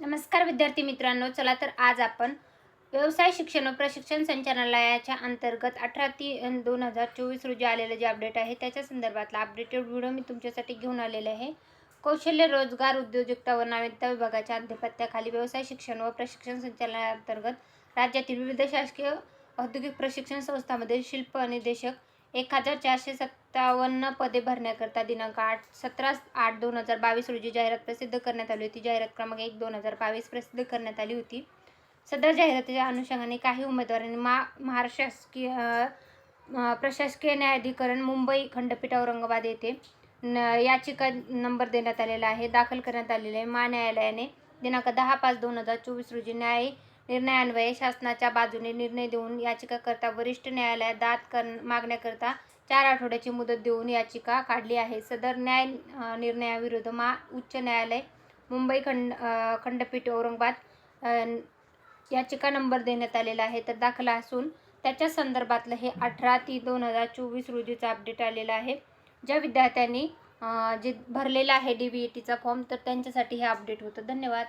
नमस्कार विद्यार्थी मित्रांनो चला तर आज आपण व्यवसाय शिक्षण व प्रशिक्षण संचालनालयाच्या अंतर्गत अठरा तीन दोन हजार चोवीस रोजी आलेलं जे अपडेट आहे त्याच्या संदर्भातला अपडेटेड व्हिडिओ मी तुमच्यासाठी घेऊन आलेले आहे. कौशल्य रोजगार उद्योजकता व नाविन्यता विभागाच्या अधिपत्याखाली व्यवसाय शिक्षण व प्रशिक्षण संचालनालयाअंतर्गत राज्यातील विविध शासकीय औद्योगिक प्रशिक्षण संस्थांमध्ये शिल्प निदेशक एक हजार चारशे सत्तावन्न पदे भरण्याकरता दिनांक आठ सतरा आठ दोन हजार बावीस रोजी जाहिरात प्रसिद्ध करण्यात आली होती. जाहिरात क्रमांक एक दोन हजार बावीस प्रसिद्ध करण्यात आली होती. सदर जाहिरातीच्या अनुषंगाने काही उमेदवारांनी मा महाराष्ट्र प्रशासकीय न्यायाधिकरण मुंबई खंडपीठ औरंगाबाद येथे न याचिका नंबर देण्यात आलेला आहे दाखल करण्यात आलेला आहे. महान्यायालयाने दिनांक दहा पाच दोन हजार चोवीस रोजी न्याय निर्णयान्वये शासनाच्या बाजूने निर्णय देऊन याचिकाकर्ता वरिष्ठ न्यायालयात दाद कर मागण्याकरता चार आठवड्याची मुदत देऊन याचिका काढली आहे. सदर न्याय निर्णयाविरुद्ध मा उच्च न्यायालय मुंबई खंड खंडपीठ औरंगाबाद याचिका नंबर देण्यात आलेला आहे. तर दाखला असून त्याच्या संदर्भातलं हे अठरा ती दोन हजार चोवीस रोजीचं अपडेट आलेलं आहे. ज्या विद्यार्थ्यांनी जे भरलेला आहे डी बी ई टीचा फॉर्म तर त्यांच्यासाठी हे अपडेट होतं. धन्यवाद.